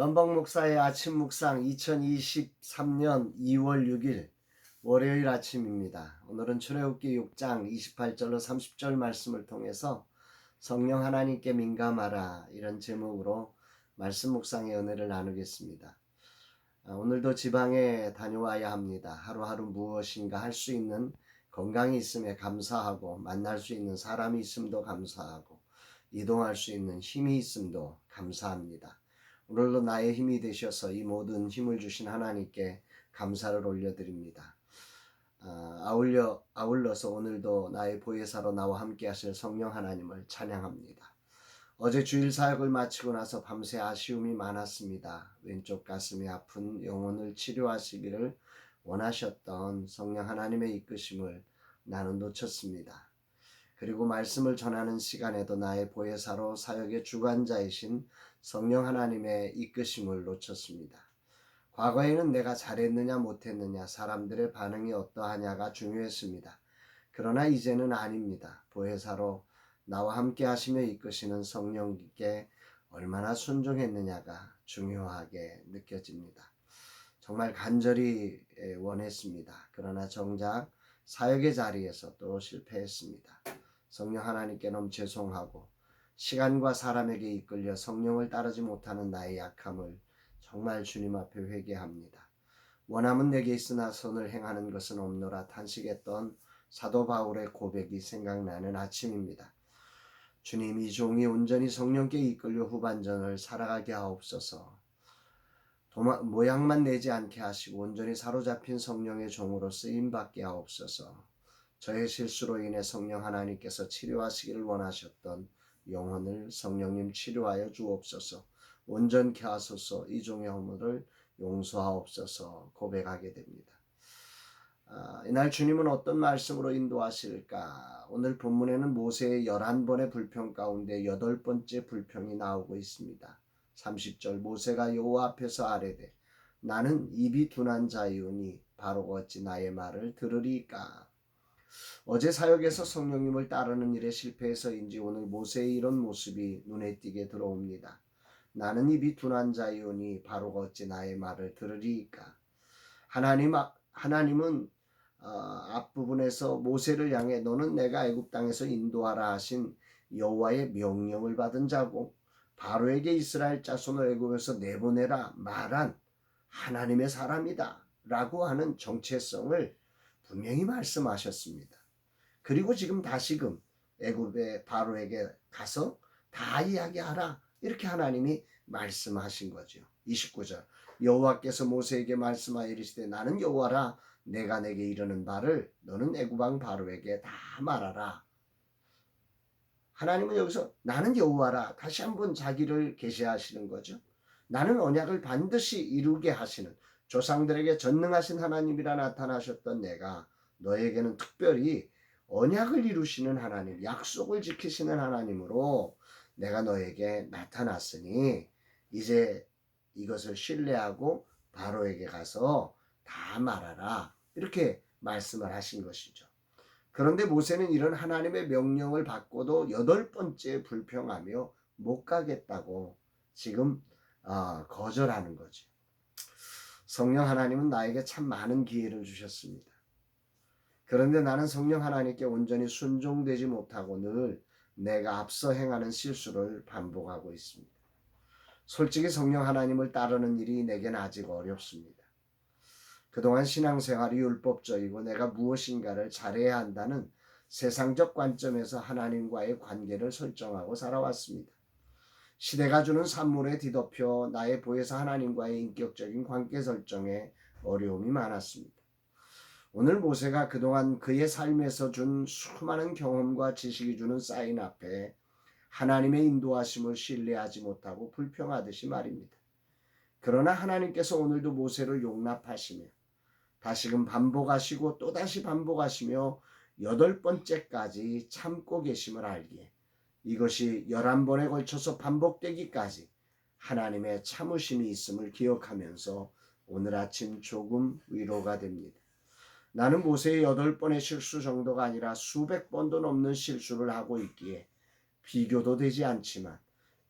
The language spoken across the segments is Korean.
연방 목사의 아침 묵상 2023년 2월 6일 월요일 아침입니다. 오늘은 출애굽기 6장 28절로 30절 말씀을 통해서 성령 하나님께 민감하라 이런 제목으로 말씀 묵상의 은혜를 나누겠습니다. 아, 오늘도 지방에 다녀와야 합니다. 하루하루 무엇인가 할 수 있는 건강이 있음에 감사하고 만날 수 있는 사람이 있음도 감사하고 이동할 수 있는 힘이 있음도 감사합니다. 오늘도 나의 힘이 되셔서 이 모든 힘을 주신 하나님께 감사를 올려드립니다. 아, 아울러, 아울러서 오늘도 나의 보혜사로 나와 함께 하실 성령 하나님을 찬양합니다. 어제 주일 사역을 마치고 나서 밤새 아쉬움이 많았습니다. 왼쪽 가슴이 아픈 영혼을 치료하시기를 원하셨던 성령 하나님의 이끄심을 나는 놓쳤습니다. 그리고 말씀을 전하는 시간에도 나의 보혜사로 사역의 주관자이신 성령 하나님의 이끄심을 놓쳤습니다. 과거에는 내가 잘했느냐 못했느냐 사람들의 반응이 어떠하냐가 중요했습니다. 그러나 이제는 아닙니다. 보혜사로 나와 함께 하시며 이끄시는 성령께 얼마나 순종했느냐가 중요하게 느껴집니다. 정말 간절히 원했습니다. 그러나 정작 사역의 자리에서 또 실패했습니다. 성령 하나님께 너무 죄송하고 시간과 사람에게 이끌려 성령을 따르지 못하는 나의 약함을 정말 주님 앞에 회개합니다. 원함은 내게 있으나 손을 행하는 것은 없노라 탄식했던 사도 바울의 고백이 생각나는 아침입니다. 주님 이 종이 온전히 성령께 이끌려 후반전을 살아가게 하옵소서. 도마, 모양만 내지 않게 하시고 온전히 사로잡힌 성령의 종으로 쓰임 받게 하옵소서. 저의 실수로 인해 성령 하나님께서 치료하시기를 원하셨던 영혼을 성령님 치료하여 주옵소서. 온전케 하소서. 이 종의 허물을 용서하옵소서 고백하게 됩니다. 아, 이날 주님은 어떤 말씀으로 인도하실까? 오늘 본문에는 모세의 11번의 불평 가운데 여덟 번째 불평이 나오고 있습니다. 30절 모세가 여호와 앞에서 아뢰되 나는 입이 둔한 자이오니 바로 어찌 나의 말을 들으리까? 어제 사역에서 성령님을 따르는 일에 실패해서인지 오늘 모세의 이런 모습이 눈에 띄게 들어옵니다. 나는 입이 둔한 자이오니 바로 어찌 나의 말을 들으리까? 하나님 하나님은 어, 앞부분에서 모세를 향해 너는 내가 애굽 땅에서 인도하라 하신 여호와의 명령을 받은 자고 바로에게 이스라엘 자손을 애굽에서 내보내라 말한 하나님의 사람이다 라고 하는 정체성을 분명히 말씀하셨습니다. 그리고 지금 다시금 애굽의 바로에게 가서 다 이야기하라 이렇게 하나님이 말씀하신 거죠. 29절 여호와께서 모세에게 말씀하여 이르시되 나는 여호와라 내가 내게 이르는 바를 너는 애굽왕 바로에게 다 말하라. 하나님은 여기서 나는 여호와라 다시 한번 자기를 계시하시는 거죠. 나는 언약을 반드시 이루게 하시는 조상들에게 전능하신 하나님이라 나타나셨던 내가 너에게는 특별히 언약을 이루시는 하나님, 약속을 지키시는 하나님으로 내가 너에게 나타났으니 이제 이것을 신뢰하고 바로에게 가서 다 말하라. 이렇게 말씀을 하신 것이죠. 그런데 모세는 이런 하나님의 명령을 받고도 여덟 번째 불평하며 못 가겠다고 지금 어, 거절하는 거죠. 성령 하나님은 나에게 참 많은 기회를 주셨습니다. 그런데 나는 성령 하나님께 온전히 순종되지 못하고 늘 내가 앞서 행하는 실수를 반복하고 있습니다. 솔직히 성령 하나님을 따르는 일이 내겐 아직 어렵습니다. 그동안 신앙생활이 율법적이고 내가 무엇인가를 잘해야 한다는 세상적 관점에서 하나님과의 관계를 설정하고 살아왔습니다. 시대가 주는 산물에 뒤덮여 나의 보혜사 하나님과의 인격적인 관계 설정에 어려움이 많았습니다. 오늘 모세가 그동안 그의 삶에서 준 수많은 경험과 지식이 주는 사인 앞에 하나님의 인도하심을 신뢰하지 못하고 불평하듯이 말입니다. 그러나 하나님께서 오늘도 모세를 용납하시며 다시금 반복하시고 또다시 반복하시며 여덟 번째까지 참고 계심을 알기에 이것이 열한 번에 걸쳐서 반복되기까지 하나님의 참으심이 있음을 기억하면서 오늘 아침 조금 위로가 됩니다. 나는 모세의 여덟 번의 실수 정도가 아니라 수백 번도 넘는 실수를 하고 있기에 비교도 되지 않지만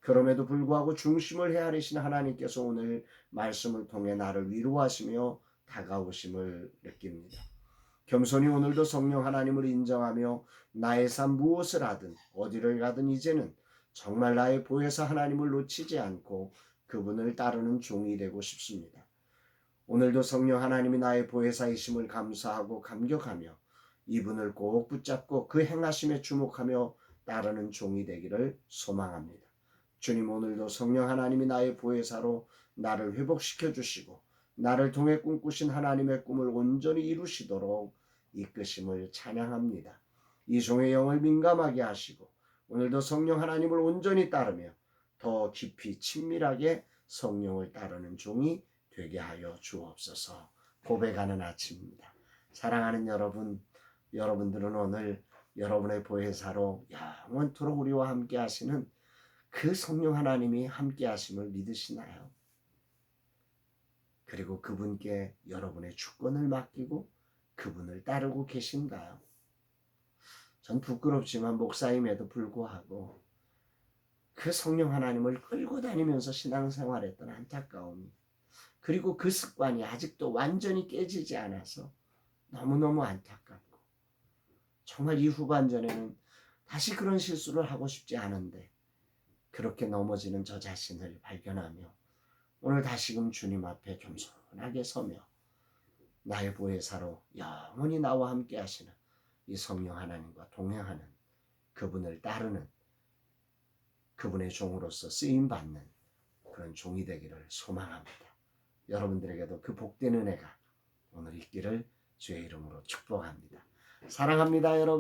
그 그럼에도 불구하고 중심을 헤아리신 하나님께서 오늘 말씀을 통해 나를 위로하시며 다가오심을 느낍니다. 겸손히 오늘도 성령 하나님을 인정하며 나의 삶 무엇을 하든 어디를 가든 이제는 정말 나의 보혜사 하나님을 놓치지 않고 그분을 따르는 종이 되고 싶습니다. 오늘도 성령 하나님이 나의 보혜사이심을 감사하고 감격하며 이분을 꼭 붙잡고 그 행하심에 주목하며 따르는 종이 되기를 소망합니다. 주님 오늘도 성령 하나님이 나의 보혜사로 나를 회복시켜 주시고 나를 통해 꿈꾸신 하나님의 꿈을 온전히 이루시도록 이끄심을 찬양합니다. 이 종의 영을 민감하게 하시고 오늘도 성령 하나님을 온전히 따르며 더 깊이 친밀하게 성령을 따르는 종이 되게 하여 주옵소서 고백하는 아침입니다. 사랑하는 여러분, 여러분들은 오늘 여러분의 보혜사로 영원토록 우리와 함께 하시는 그 성령 하나님이 함께 하심을 믿으시나요? 그리고 그분께 여러분의 주권을 맡기고 그분을 따르고 계신가요? 전 부끄럽지만 목사임에도 불구하고 그 성령 하나님을 끌고 다니면서 신앙생활했던 안타까움이 그리고 그 습관이 아직도 완전히 깨지지 않아서 너무너무 안타깝고 정말 이 후반전에는 다시 그런 실수를 하고 싶지 않은데 그렇게 넘어지는 저 자신을 발견하며 오늘 다시금 주님 앞에 겸손하게 서며 나의 보혜사로 영원히 나와 함께 하시는 이 성령 하나님과 동행하는 그분을 따르는 그분의 종으로서 쓰임 받는 그런 종이 되기를 소망합니다. 여러분들에게도 그 복된 은혜가 오늘 있기를 주의 이름으로 축복합니다. 사랑합니다, 여러분.